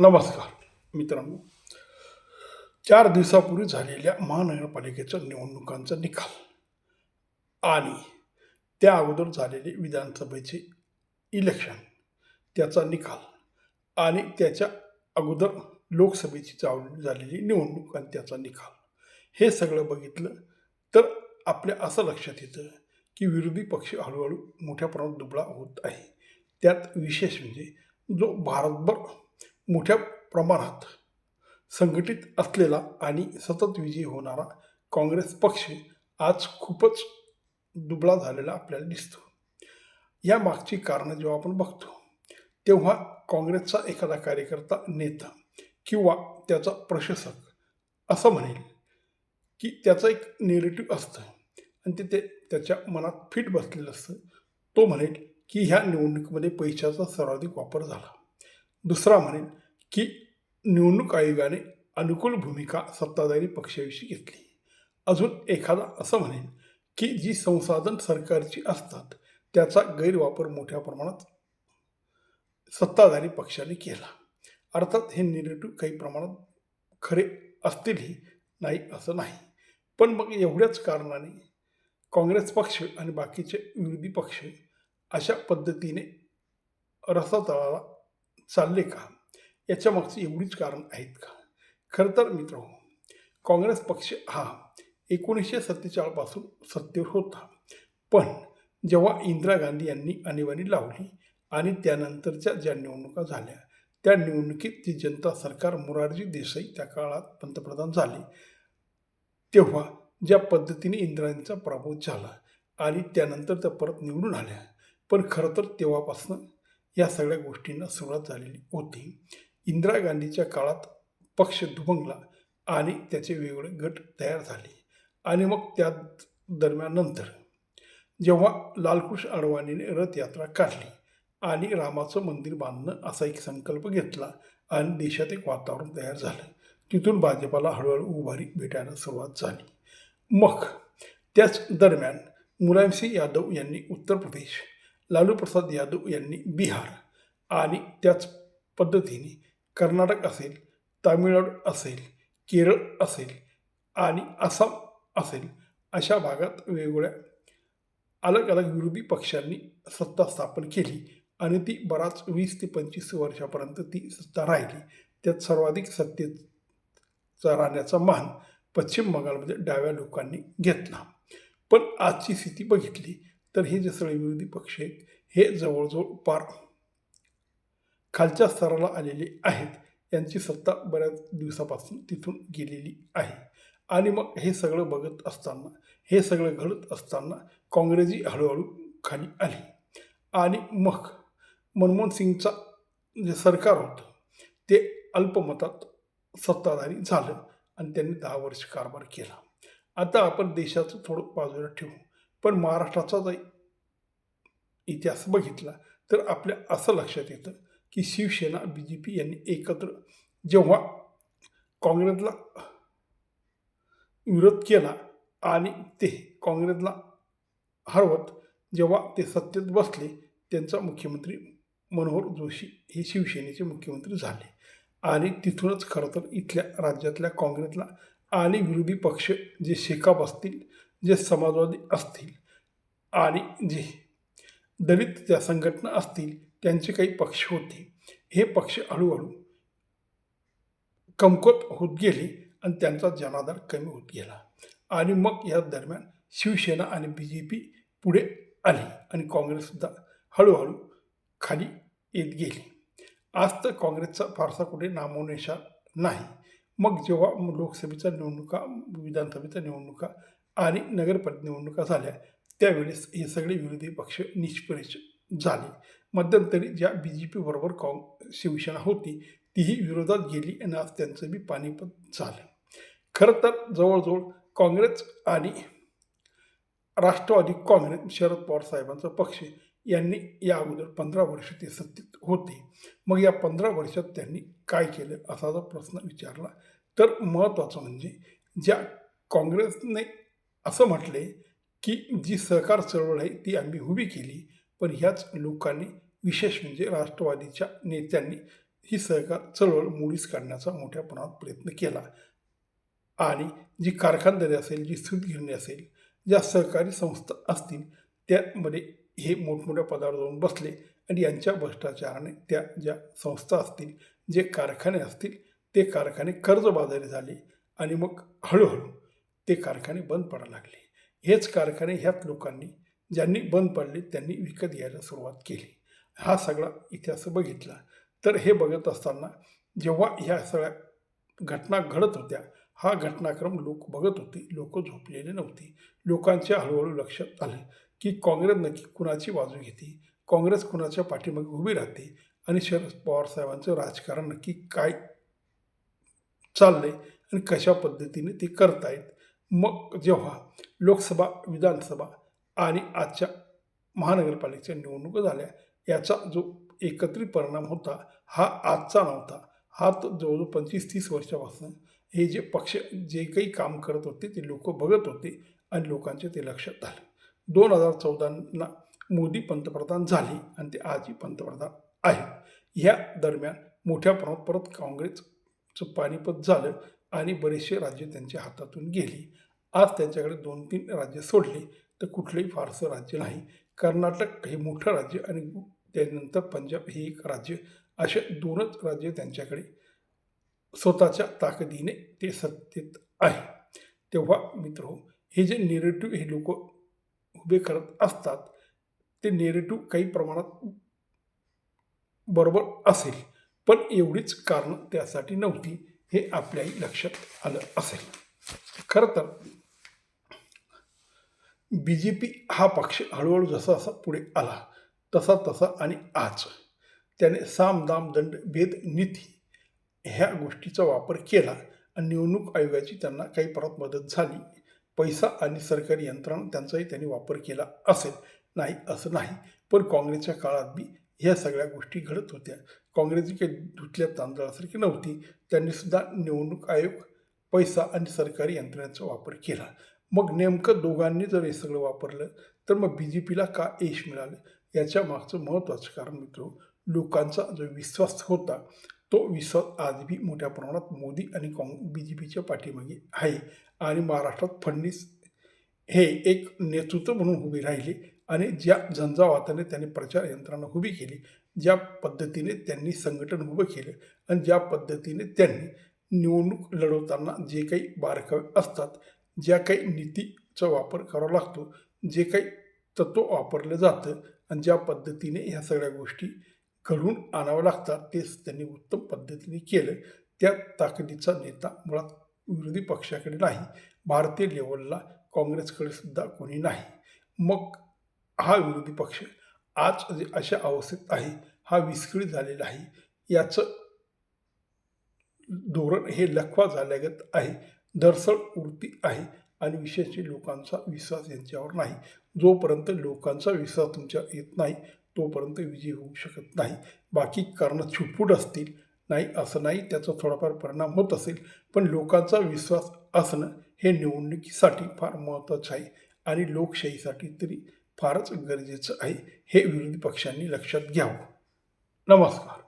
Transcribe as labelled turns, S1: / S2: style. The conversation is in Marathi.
S1: नमस्कार मित्रांनो. चार दिवसापूर्वी झालेल्या महानगरपालिकेच्या निवडणुकांचा निकाल आणि त्या अगोदर झालेले विधानसभेचे इलेक्शन त्याचा निकाल आणि त्याच्या अगोदर लोकसभेची चावली झालेली निवडणूक आणि त्याचा निकाल. हे सगळं बघितलं तर आपल्या असं लक्षात येतं की विरोधी पक्ष हळूहळू मोठ्या प्रमाणात दुबळा होत आहे. त्यात विशेष म्हणजे जो भारतभर मोठ्या प्रमाणात संघटित असलेला आणि सतत विजयी होणारा काँग्रेस पक्ष आज खूपच दुबळा झालेला आपल्याला दिसतो. या मागची कारणं जेव्हा आपण बघतो तेव्हा काँग्रेसचा एखादा कार्यकर्ता नेता किंवा त्याचा प्रशासक असं म्हणेल की त्याचं एक नेरेटिव्ह असतं आणि ते ते त्याच्या मनात फिट बसलेलं असतं. तो म्हणेल की ह्या निवडणुकीमध्ये पैशाचा सर्वाधिक वापर झाला. दुसरा म्हणेन की निवडणूक आयोगाने अनुकूल भूमिका सत्ताधारी पक्षाविषयी घेतली. अजून एखादा असं म्हणेन की जी संसाधन सरकारची असतात त्याचा गैरवापर मोठ्या प्रमाणात सत्ताधारी पक्षाने केला. अर्थात हे निगेटिव्ह काही प्रमाणात खरे असतीलही नाही असं नाही. पण मग एवढ्याच कारणाने काँग्रेस पक्ष आणि बाकीचे विरोधी पक्ष अशा पद्धतीने रसातळाला चालले का? याच्या मागची एवढीच कारण आहेत का? खरं तर मित्र काँग्रेस पक्ष हा एकोणीसशे सत्तेचाळपासून सत्तेवर होता. पण जेव्हा इंदिरा गांधी यांनी आणीबाणी लावली आणि त्यानंतरच्या ज्या निवडणुका झाल्या त्या निवडणुकीत ती जनता सरकार मोरारजी देसाई त्या काळात पंतप्रधान झाले. तेव्हा ज्या पद्धतीने इंदिरांचा पराभव झाला आणि त्यानंतर त्या परत निवडून आल्या. पण खरं तर तेव्हापासून या सगळ्या गोष्टींना सुरुवात झालेली होती. इंदिरा गांधीच्या काळात पक्ष दुभंगला आणि त्याचे वेगवेगळे गट तयार झाले. आणि मग त्या दरम्यानंतर जेव्हा लालकृष्ण अडवाणीने रथयात्रा काढली आणि रामाचं मंदिर बांधणं असा एक संकल्प घेतला आणि देशात एक वातावरण तयार झालं तिथून भाजपाला हळूहळू उभारी भेटायला सुरुवात झाली. मग त्याच दरम्यान मुलायमसिंग यादव यांनी उत्तर प्रदेश लालू प्रसाद यादव यांनी बिहार आणि त्याच पद्धतीने कर्नाटक असेल तामिळनाडू असेल केरळ असेल आणि आसाम असेल अशा भागात वेगवेगळ्या अलग अलग विरोधी पक्षांनी सत्ता स्थापन केली आणि ती बराच वीस ते पंचवीस वर्षापर्यंत ती सत्ता राहिली. त्यात सर्वाधिक सत्तेचा राहण्याचा मान पश्चिम बंगालमध्ये डाव्या लोकांनी घेतला. पण आजची स्थिती बघितली तर हे जे सगळे विरोधी पक्ष आहेत हे जवळजवळ पार खालच्या स्तराला आलेले आहेत. यांची सत्ता बऱ्याच दिवसापासून तिथून गेलेली आहे. आणि मग हे सगळं बघत असताना हे सगळं घडत असताना काँग्रेसही हळूहळू खाली आली. आणि मग मनमोहन सिंगचा जे सरकार होतं ते अल्पमतात सत्ताधारी झालं आणि त्यांनी दहा वर्ष कारभार केला. आता आपण देशाचं थोडं बाजूला ठेवू. पण महाराष्ट्राचा जर इतिहास बघितला तर आपल्या असं लक्षात येतं की शिवसेना बी जे पी यांनी एकत्र जेव्हा काँग्रेसला विरोध केला आणि ते काँग्रेसला हरवत जेव्हा ते सत्तेत बसले त्यांचा मुख्यमंत्री मनोहर जोशी हे शिवसेनेचे मुख्यमंत्री झाले. आणि तिथूनच खरं तर इथल्या राज्यातल्या काँग्रेसला आणि विरोधी पक्ष जे शेकाप असतील जे समाजवादी असतील आणि जे दलित त्या संघटना असतील त्यांचे काही पक्ष होते. हे पक्ष हळूहळू कमकुवत होत गेले आणि त्यांचा जनाधार कमी होत गेला. आणि मग या दरम्यान शिवसेना आणि बी जे पी पुढे आली आणि काँग्रेससुद्धा हळूहळू खाली येत गेली. आज तर काँग्रेसचा फारसा कुठे नामोनिशा नाही. मग जेव्हा लोकसभेच्या निवडणुका विधानसभेच्या निवडणुका आणि नगरपालिका निवडणुका झाल्या. त्यावेळेस हे सगळे विरोधी पक्ष निष्प्रच झाले. मध्यंतरी ज्या बी जे पीबरोबर काँग शिवसेना होती तीही विरोधात गेली आणि आज त्यांचं बी पानिपत झालं. खरं तर जवळजवळ काँग्रेस आणि राष्ट्रवादी काँग्रेस शरद पवार साहेबांचा पक्ष यांनी या अगोदर पंधरा वर्ष ते सत्तेत होते. मग या पंधरा वर्षात त्यांनी काय केलं असा जर प्रश्न विचारला तर महत्त्वाचं म्हणजे ज्या काँग्रेसने असं म्हटले की जी सहकार चळवळ आहे ती आम्ही उभी केली. पण ह्याच लोकांनी विशेष म्हणजे राष्ट्रवादीच्या नेत्यांनी ही सहकार चळवळ मुळीच काढण्याचा मोठ्या प्रमाणात प्रयत्न केला. आणि जी कारखानदारी असेल जी सूतगिरणी असेल ज्या सहकारी संस्था असतील त्यामध्ये हे मोठमोठ्या पदावर जाऊन बसले. आणि यांच्या भ्रष्टाचाराने त्या ज्या संस्था असतील जे कारखाने असतील ते कारखाने कर्जबाजारी झाले. आणि मग हळूहळू ते कारखाने बंद पडायला लागले. हेच कारखाने ह्याच लोकांनी ज्यांनी बंद पडले त्यांनी विकत घ्यायला सुरुवात केली. हा सगळा इतिहास बघितला. तर हे बघत असताना जेव्हा ह्या सगळ्या घटना घडत होत्या हा घटनाक्रम लोक बघत होते. लोक झोपलेले नव्हते. लोकांच्या हळूहळू लक्षात आलं की काँग्रेस नक्की कुणाची बाजू घेते? काँग्रेस कुणाच्या पाठीमागे उभी राहते? आणि शरद पवार साहेबांचं राजकारण नक्की काय चाललंय? आणि कशा पद्धतीने ते करतायत? मग जेव्हा लोकसभा विधानसभा आणि आजच्या महानगरपालिकेच्या निवडणुका झाल्या याचा जो एकत्रित परिणाम होता हा आजचा नव्हता. हा तर जवळजवळ पंचवीस तीस वर्षापासून हे जे पक्ष जे काही काम करत होते ते लोक बघत होते आणि लोकांचे ते लक्षात आलं दोन हजार चौदाला मोदी पंतप्रधान झाले आणि ते आजही पंतप्रधान आहेत. ह्या दरम्यान मोठ्या प्रमाणात परत काँग्रेसचं पानिपत झालं. आणि बरेचसे राज्य त्यांच्या हातातून गेली. आज त्यांच्याकडे दोन तीन राज्य सोडले तर कुठलंही फारसं राज्य नाही. कर्नाटक हे मोठं राज्य आणि त्यानंतर पंजाब हे एक राज्य. असे दोनच राज्य त्यांच्याकडे स्वतःच्या ताकदीने ते सत्तेत आहे. तेव्हा मित्र हे जे नेरेटिव्ह हे लोक उभे करत असतात ते नेरेटिव्ह काही प्रमाणात बरोबर असेल पण एवढीच कारणं त्यासाठी नव्हती. हे आपल्याही लक्षात आलं असेल. खरं तर बी जे पी हा पक्ष हळूहळू जसा जसा पुढे आला तसा तसा आणि आज त्याने साम दाम दंड भेद नीती ह्या गोष्टीचा वापर केला आणि निवडणूक आयोगाची त्यांना काही परत मदत झाली. पैसा आणि सरकारी यंत्रणा त्यांचाही त्यांनी वापर केला असेल. नाही असं नाही. पण काँग्रेसच्या काळात बी ह्या सगळ्या गोष्टी घडत होत्या. काँग्रेसची काही धुतल्या तांदळासारखी नव्हती. त्यांनीसुद्धा निवडणूक आयोग पैसा आणि सरकारी यंत्रणेचा वापर केला. मग नेमकं दोघांनी जर हे सगळं वापरलं तर मग बी जे पीला का यश मिळालं? याच्या मागचं महत्त्वाचं कारण मित्र लोकांचा जो विश्वास होता तो विश्वास आजही मोठ्या प्रमाणात मोदी आणि काँग बी जे पीच्या पाठीमागे आहे. आणि महाराष्ट्रात फडणवीस हे एक नेतृत्व म्हणून उभे राहिले. आणि ज्या झंझावाताने त्यांनी प्रचार यंत्रणा उभी केली ज्या पद्धतीने त्यांनी संघटन उभं केलं आणि ज्या पद्धतीने त्यांनी निवडणूक लढवताना जे काही बारकावे असतात ज्या काही नीतीचा वापर करावा लागतो जे काही तत्व वापरलं जातं आणि ज्या पद्धतीने ह्या सगळ्या गोष्टी घडून आणाव्या लागतात तेच त्यांनी उत्तम पद्धतीने केलं. त्या ताकदीचा नेता मुळात विरोधी पक्षाकडे नाही. भारतीय लेवलला काँग्रेसकडे सुद्धा कोणी नाही. मग हा विरोधी पक्ष आज जे अशा अवस्थेत आहे हा विस्कळीत झालेला आहे. याचं धोरण हे लखवा झाल्यागत आहे. दरसळ वृत्ती आहे आणि विशेष लोकांचा विश्वास यांच्यावर नाही. जोपर्यंत लोकांचा विश्वास तुमच्या येत नाही तोपर्यंत विजय होऊ शकत नाही. बाकी कारणं छुटफूट असतील नाही असं नाही त्याचा थोडाफार परिणाम होत असेल पण लोकांचा विश्वास असणं हे निवडणुकीसाठी फार महत्त्वाचं आहे आणि लोकशाहीसाठी तरी फारच गरजेचं आहे हे विरोधी पक्षांनी लक्षात घ्यावं. नमस्कार.